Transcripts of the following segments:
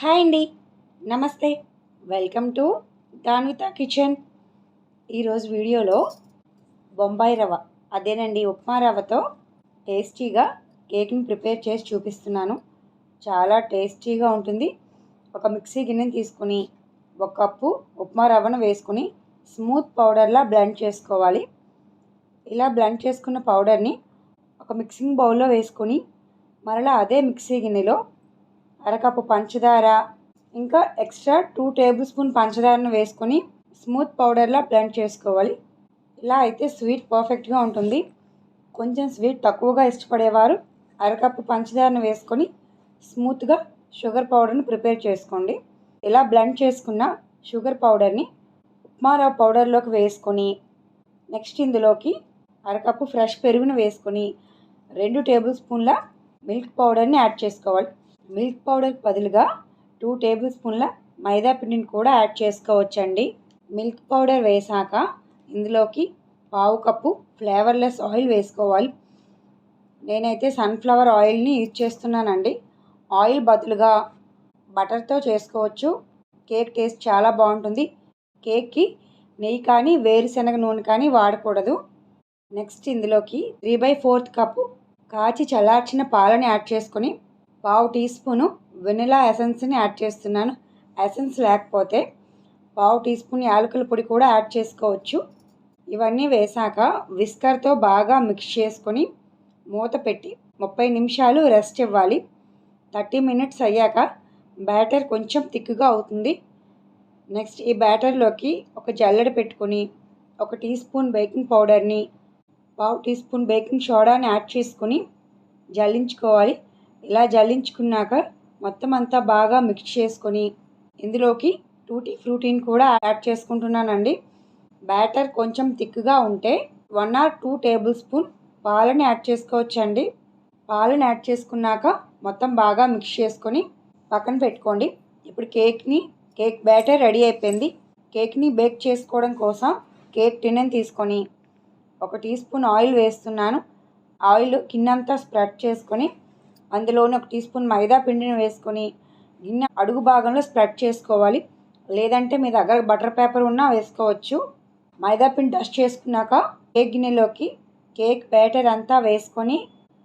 Hi అండి. నమస్తే. Welcome to Danvitha kitchen. ఈరోజు వీడియోలో బొంబాయి రవ అదేనండి ఉప్మా రవ్వతో టేస్టీగా కేక్ని ప్రిపేర్ చేసి చూపిస్తున్నాను. చాలా టేస్టీగా ఉంటుంది. ఒక మిక్సీ గిన్నెని తీసుకుని ఒక కప్పు ఉప్మా రవ్వను వేసుకుని స్మూత్ పౌడర్లా బ్లెండ్ చేసుకోవాలి. ఇలా బ్లెండ్ చేసుకున్న పౌడర్ని ఒక మిక్సింగ్ బౌల్లో వేసుకొని మరలా అదే మిక్సీ గిన్నెలో అరకప్పు పంచదార ఇంకా ఎక్స్ట్రా టూ టేబుల్ స్పూన్ పంచదారను వేసుకొని స్మూత్ పౌడర్లా బ్లెండ్ చేసుకోవాలి. ఇలా అయితే స్వీట్ పర్ఫెక్ట్గా ఉంటుంది. కొంచెం స్వీట్ తక్కువగా ఇష్టపడేవారు అరకప్పు పంచదారను వేసుకొని స్మూత్గా షుగర్ పౌడర్ని ప్రిపేర్ చేసుకోండి. ఇలా బ్లెండ్ చేసుకున్న షుగర్ పౌడర్ని ఉప్మారావు పౌడర్లోకి వేసుకొని నెక్స్ట్ ఇందులోకి అరకప్పు ఫ్రెష్ పెరుగును వేసుకొని రెండు టేబుల్ స్పూన్ల మిల్క్ పౌడర్ని యాడ్ చేసుకోవాలి. మిల్క్ పౌడర్ బదులుగా టూ టేబుల్ స్పూన్ల మైదా పిండిని కూడా యాడ్ చేసుకోవచ్చండి. మిల్క్ పౌడర్ వేసాక ఇందులోకి పావు కప్పు ఫ్లేవర్లెస్ ఆయిల్ వేసుకోవాలి. నేనైతే సన్ఫ్లవర్ ఆయిల్ని యూజ్ చేస్తున్నానండి. ఆయిల్ బదులుగా బటర్తో చేసుకోవచ్చు. కేక్ టేస్ట్ చాలా బాగుంటుంది. కేక్కి నెయ్యి కానీ వేరుశనగ నూనె కానీ వాడకూడదు. నెక్స్ట్ ఇందులోకి త్రీ బై ఫోర్త్ కప్పు కాచి చల్లార్చిన పాలని యాడ్ చేసుకొని పావు టీ స్పూను వెనిలా ఎసెన్స్ని యాడ్ చేస్తున్నాను. ఎసెన్స్ లేకపోతే పావు టీ స్పూన్ యాలకుల పొడి కూడా యాడ్ చేసుకోవచ్చు. ఇవన్నీ వేసాక విస్కర్తో బాగా మిక్స్ చేసుకొని మూత పెట్టి ముప్పై నిమిషాలు రెస్ట్ ఇవ్వాలి. థర్టీ మినిట్స్ అయ్యాక బ్యాటర్ కొంచెం థిక్గా అవుతుంది. నెక్స్ట్ ఈ బ్యాటర్లోకి ఒక జల్లెడ పెట్టుకొని ఒక టీ స్పూన్ బేకింగ్ పౌడర్ని పావు టీ స్పూన్ బేకింగ్ సోడాని యాడ్ చేసుకొని జల్లించుకోవాలి. ఇలా జల్లించుకున్నాక మొత్తం అంతా బాగా మిక్స్ చేసుకొని ఇందులోకి టూటీ ఫ్రూటీని కూడా యాడ్ చేసుకుంటున్నానండి. బ్యాటర్ కొంచెం థిక్గా ఉంటే one or two tablespoon పాలని యాడ్ చేసుకోవచ్చండి. పాలను యాడ్ చేసుకున్నాక మొత్తం బాగా మిక్స్ చేసుకొని పక్కన పెట్టుకోండి. ఇప్పుడు కేక్ని కేక్ బ్యాటర్ రెడీ అయిపోయింది. కేక్ని బేక్ చేసుకోవడం కోసం కేక్ టిన్నెని తీసుకొని ఒక టీ స్పూన్ ఆయిల్ వేస్తున్నాను. ఆయిల్ కిందంతా స్ప్రెడ్ చేసుకొని అందులోనే ఒక టీ స్పూన్ మైదా పిండిని వేసుకొని గిన్నె అడుగు భాగంలో స్ప్రెడ్ చేసుకోవాలి. లేదంటే మీ దగ్గర బటర్ పేపర్ ఉన్నా వేసుకోవచ్చు. మైదా పిండి డస్ట్ చేసుకున్నాక కేక్ గిన్నెలోకి కేక్ బ్యాటర్ అంతా వేసుకొని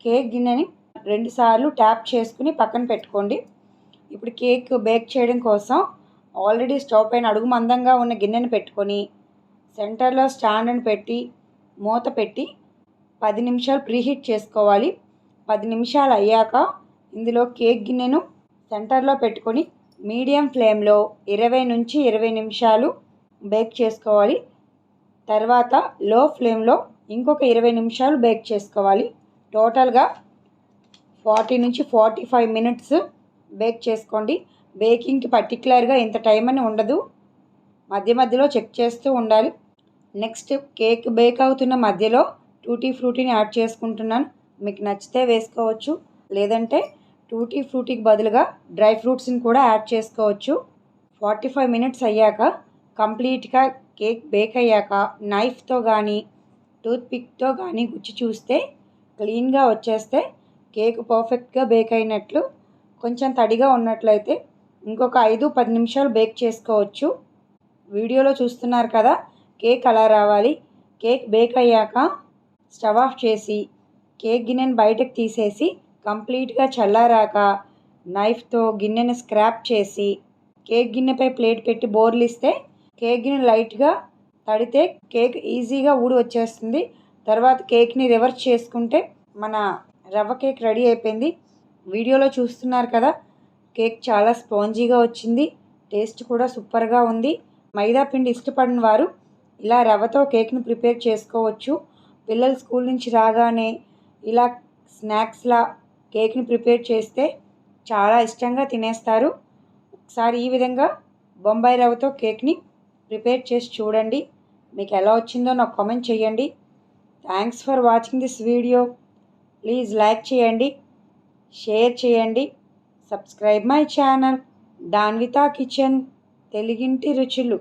కేక్ గిన్నెని రెండుసార్లు ట్యాప్ చేసుకుని పక్కన పెట్టుకోండి. ఇప్పుడు కేక్ బేక్ చేయడం కోసం ఆల్రెడీ స్టవ్ పైన అడుగు మందంగా ఉన్న గిన్నెని పెట్టుకొని సెంటర్లో స్టాండ్ని పెట్టి మూత పెట్టి పది నిమిషాలు ప్రీహీట్ చేసుకోవాలి. పది నిమిషాలు అయ్యాక ఇందులో కేక్ గిన్నెను సెంటర్లో పెట్టుకొని మీడియం ఫ్లేమ్లో ఇరవై నుంచి ఇరవై నిమిషాలు బేక్ చేసుకోవాలి. తర్వాత లో ఫ్లేమ్లో ఇంకొక ఇరవై నిమిషాలు బేక్ చేసుకోవాలి. టోటల్గా ఫార్టీ నుంచి ఫార్టీ ఫైవ్ మినిట్స్ బేక్ చేసుకోండి. బేకింగ్కి పర్టికులర్గా ఇంత టైం అని ఉండదు. మధ్య మధ్యలో చెక్ చేస్తూ ఉండాలి. నెక్స్ట్ కేక్ బేక్ అవుతున్న మధ్యలో టూటీ ఫ్రూటీని యాడ్ చేసుకుంటున్నాను. మీకు నచ్చితే వేసుకోవచ్చు. లేదంటే టూటీ ఫ్రూటీకి బదులుగా డ్రై ఫ్రూట్స్ని కూడా యాడ్ చేసుకోవచ్చు. ఫార్టీ ఫైవ్ మినిట్స్ అయ్యాక కంప్లీట్గా కేక్ బేక్ అయ్యాక నైఫ్తో కానీ టూత్పిక్తో కానీ గుచ్చి చూస్తే క్లీన్గా వచ్చేస్తే కేక్ పర్ఫెక్ట్గా బేక్ అయినట్లు కొంచెం తడిగా ఉన్నట్లయితే ఇంకొక ఐదు పది నిమిషాలు బేక్ చేసుకోవచ్చు. వీడియోలో చూస్తున్నారు కదా కేక్ అలా రావాలి. కేక్ బేక్ అయ్యాక స్టవ్ ఆఫ్ చేసి కేక్ గిన్నెను బయటకు తీసేసి కంప్లీట్గా చల్లారాక నైఫ్తో గిన్నెను స్క్రాప్ చేసి కేక్ గిన్నెపై ప్లేట్ పెట్టి బోర్లిస్తే కేక్ గిన్నె లైట్గా తడితే కేక్ ఈజీగా ఊడి వచ్చేస్తుంది. తర్వాత కేక్ని రివర్స్ చేసుకుంటే మన రవ్వ కేక్ రెడీ అయిపోయింది. వీడియోలో చూస్తున్నారు కదా కేక్ చాలా స్పాంజీగా వచ్చింది. టేస్ట్ కూడా సూపర్గా ఉంది. మైదా పిండి ఇష్టపడిన వారు ఇలా రవ్వతో కేక్ని ప్రిపేర్ చేసుకోవచ్చు. పిల్లలు స్కూల్ నుంచి రాగానే ఇలా స్నాక్స్లా కేక్ని ప్రిపేర్ చేస్తే చాలా ఇష్టంగా తినేస్తారు. ఒకసారి ఈ విధంగా బొంబాయి రవ్వతో కేక్ని ప్రిపేర్ చేసి చూడండి. మీకు ఎలా వచ్చిందో నాకు కామెంట్ చేయండి. Thanks for watching this video. Please like చేయండి షేర్ చేయండి. Subscribe my channel. Danvitha kitchen. తెలుగింటి రుచులు.